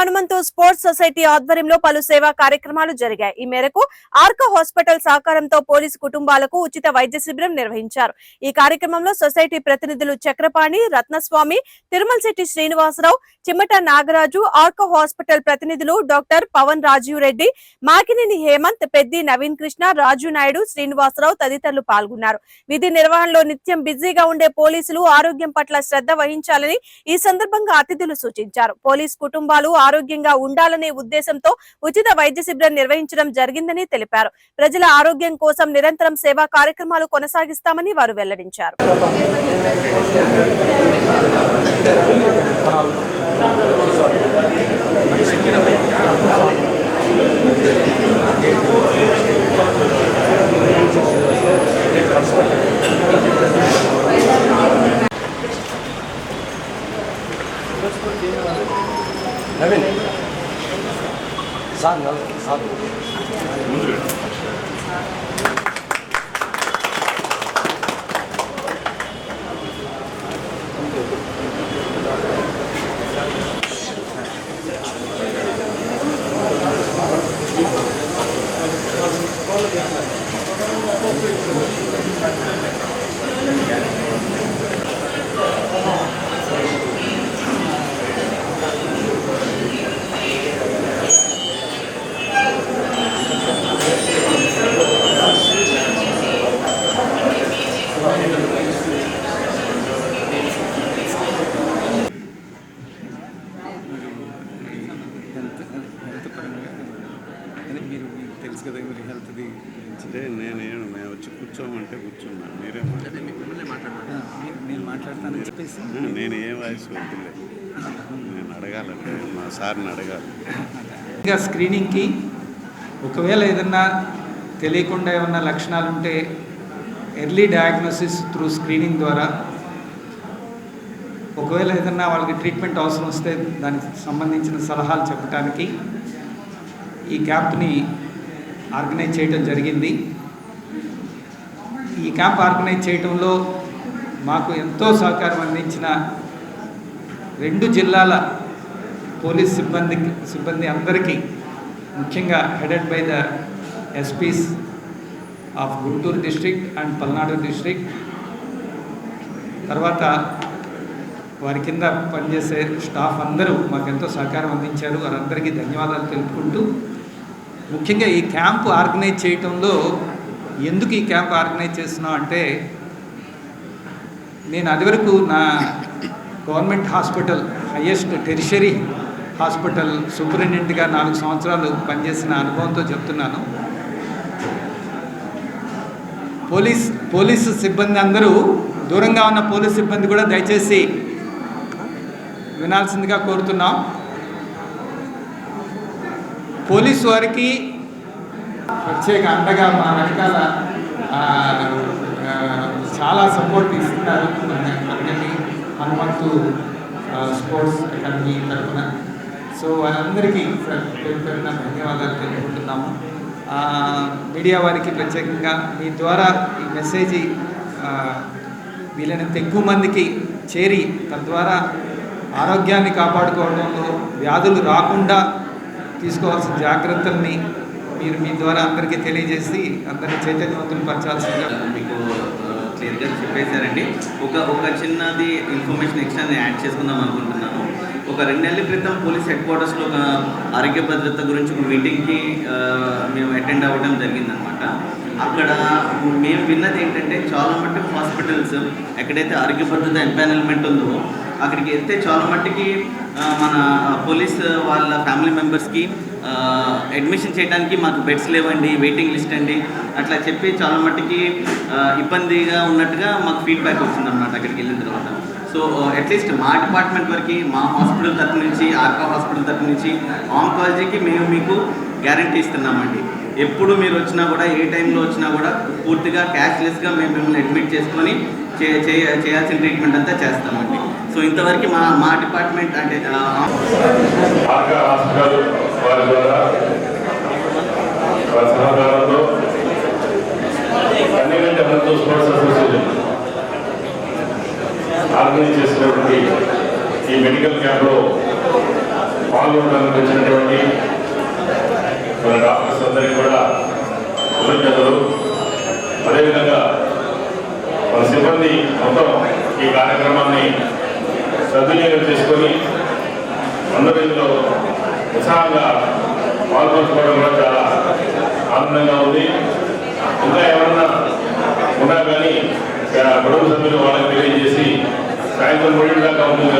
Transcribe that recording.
Hanumanthu sports society ఆధ్వర్యంలో పలు సేవా కార్యక్రమాలు జరిగాయి. ఈ మేరకు ఆర్క హాస్పిటల్ సహకారంతో పోలీసు కుటుంబాలకు ఉచిత వైద్య శిబిరం నిర్వహించారు. ఈ కార్యక్రమంలో సొసైటీ ప్రతినిధులు చక్రపాణి రత్నస్వామి తిరుమలశెట్టి శ్రీనివాసరావు చిమ్మట నాగరాజు ఆర్క హాస్పిటల్ ప్రతినిధులు డాక్టర్ పవన్ రాజీవ్ రెడ్డి మాకినేని హేమంత్ పెద్ది నవీన్ కృష్ణ రాజు నాయుడు శ్రీనివాసరావు తదితరులు పాల్గొన్నారు. విధి నిర్వహణలో నిత్యం బిజీగా ఉండే పోలీసులు ఆరోగ్యం పట్ల శ్రద్ధ వహించాలని ఈ సందర్భంగా అతిథులు సూచించారు. పోలీస్ కుటుంబాలు ఆరోగ్యంగా ఉండాలనే ఉద్దేశంతో ఉచిత వైద్య శిబిరం నిర్వహించడం జరిగిందని తెలిపారు. ప్రజల ఆరోగ్యం కోసం నిరంతరం సేవా కార్యక్రమాలు కొనసాగిస్తామని వారు వెల్లడించారు. నవీన్ సార్ సార్ హెల్త్ తెలుసు కదా మీరు హెల్త్ది అంటే నేనేం మేము వచ్చి కూర్చోమంటే కూర్చున్నా మీరే నేను మాట్లాడతానని చెప్పేసి? నేను ఏ వయసు వద్దులే. నేను అడగాలంటే మా సార్ని అడగాలి. ఇంకా స్క్రీనింగ్కి ఒకవేళ ఏదన్నా తెలియకుండా ఏమన్నా లక్షణాలు ఉంటే ఎర్లీ డయాగ్నోసిస్ త్రూ స్క్రీనింగ్ ద్వారా ఒకవేళ ఏదన్నా వాళ్ళకి ట్రీట్మెంట్ అవసరం వస్తే దానికి సంబంధించిన సలహాలు చెప్పడానికి ఈ క్యాంప్ని ఆర్గనైజ్ చేయడం జరిగింది. ఈ క్యాంప్ ఆర్గనైజ్ చేయడంలో మాకు ఎంతో సహకారం అందించిన రెండు జిల్లాల పోలీస్ సిబ్బంది సిబ్బంది అందరికీ ముఖ్యంగా headed by the SPs of Guntur district and Palnadu district. తర్వాత వారి కింద పనిచేసే స్టాఫ్ అందరూ మాకు ఎంతో సహకారం అందించారు. వారందరికీ ధన్యవాదాలు తెలుపుకుంటూ ముఖ్యంగా ఈ క్యాంపు ఆర్గనైజ్ చేయటంలో ఎందుకు ఈ క్యాంప్ ఆర్గనైజ్ చేస్తున్నాం అంటే నేను అదివరకు నా government hospital highest tertiary hospital సూపరింటెండెంట్గా నాలుగు సంవత్సరాలు పనిచేసిన అనుభవంతో చెప్తున్నాను. పోలీస్ పోలీసు సిబ్బంది అందరూ దూరంగా ఉన్న పోలీస్ సిబ్బంది కూడా దయచేసి వినాల్సిందిగా కోరుతున్నాం. పోలీసు వారికి ప్రత్యేక అండగా మా వెనకాల చాలా సపోర్ట్ ఇస్తున్నారు. మన అకాడమీ హనుమంతు స్పోర్ట్స్ అకాడమీ తరఫున. సో వాళ్ళందరికీ పేరు పేరున ధన్యవాదాలు తెలుపుకుంటున్నాము. మీడియా వారికి ప్రత్యేకంగా మీ ద్వారా ఈ మెసేజ్ వీలైనంత ఎక్కువ మందికి చేరి తద్వారా ఆరోగ్యాన్ని కాపాడుకోవడంలో వ్యాధులు రాకుండా తీసుకోవాల్సిన జాగ్రత్తల్ని మీరు మీ ద్వారా అందరికీ తెలియజేసి అందరినీ చైతన్యవంతులు పరచాల్సిందిగా మీకు క్లియర్గా చెప్పేశారండి. ఒక ఒక చిన్నది ఇన్ఫర్మేషన్ ఎక్స్ట్రా నేను యాడ్ చేసుకుందాం అనుకుంటున్నాను. ఒక రెండు నెలల క్రితం పోలీస్ హెడ్ క్వార్టర్స్లో ఒక ఆరోగ్య భద్రత గురించి ఒక మీటింగ్కి మేము అటెండ్ అవ్వడం జరిగిందనమాట అక్కడ మేము విన్నది ఏంటంటే చాలా మట్టుకు హాస్పిటల్స్ ఎక్కడైతే ఆరోగ్య భద్రత ఎంపానల్మెంట్ ఉందో అక్కడికి వెళ్తే చాలా మట్టుకి మన పోలీస్ వాళ్ళ ఫ్యామిలీ మెంబర్స్కి అడ్మిషన్ చేయడానికి మాకు బెడ్స్ లేవండి వెయిటింగ్ లిస్ట్ అండి. అట్లా చెప్పి చాలా మట్టుకి ఇబ్బందిగా ఉన్నట్టుగా మాకు ఫీడ్బ్యాక్ వచ్చిందన్నమాట అక్కడికి వెళ్ళిన తర్వాత. సో అట్లీస్ట్ మా డిపార్ట్మెంట్ వరకు మా హాస్పిటల్ తరపు నుంచి ఆర్కా హాస్పిటల్ తరపు నుంచి ఆంకాలజీకి మేము మీకు గ్యారంటీ ఇస్తున్నామండి. ఎప్పుడు మీరు వచ్చినా కూడా ఏ టైంలో వచ్చినా కూడా పూర్తిగా క్యాష్లెస్గా మేము మిమ్మల్ని అడ్మిట్ చేసుకొని చే- చేయ- చేయాల్సిన ట్రీట్మెంట్ అంతా చేస్తామండి. సో ఇంతవరకు మా మా డిపార్ట్మెంట్ అంటే ఆర్గనైజ్ చేసినటువంటి ఈ మెడికల్ క్యాంప్లో పాల్గొనడానికి వచ్చినటువంటి మన డాక్టర్స్ అందరికీ కూడా కృతజ్ఞతలు. అదేవిధంగా మన సిబ్బంది మొత్తం ఈ కార్యక్రమాన్ని సద్వినియోగం చేసుకొని అందరూ ఇందులో ఉత్సాహంగా పాల్పంచుకోవడం కూడా చాలా ఆనందంగా ఉంది. ఇంకా ఏమన్నా ఉన్నా కానీ కుటుంబ సభ్యులు వాళ్ళకి తెలియజేసి సాయంత్రం మూడింటి దాకా ఉంటుంది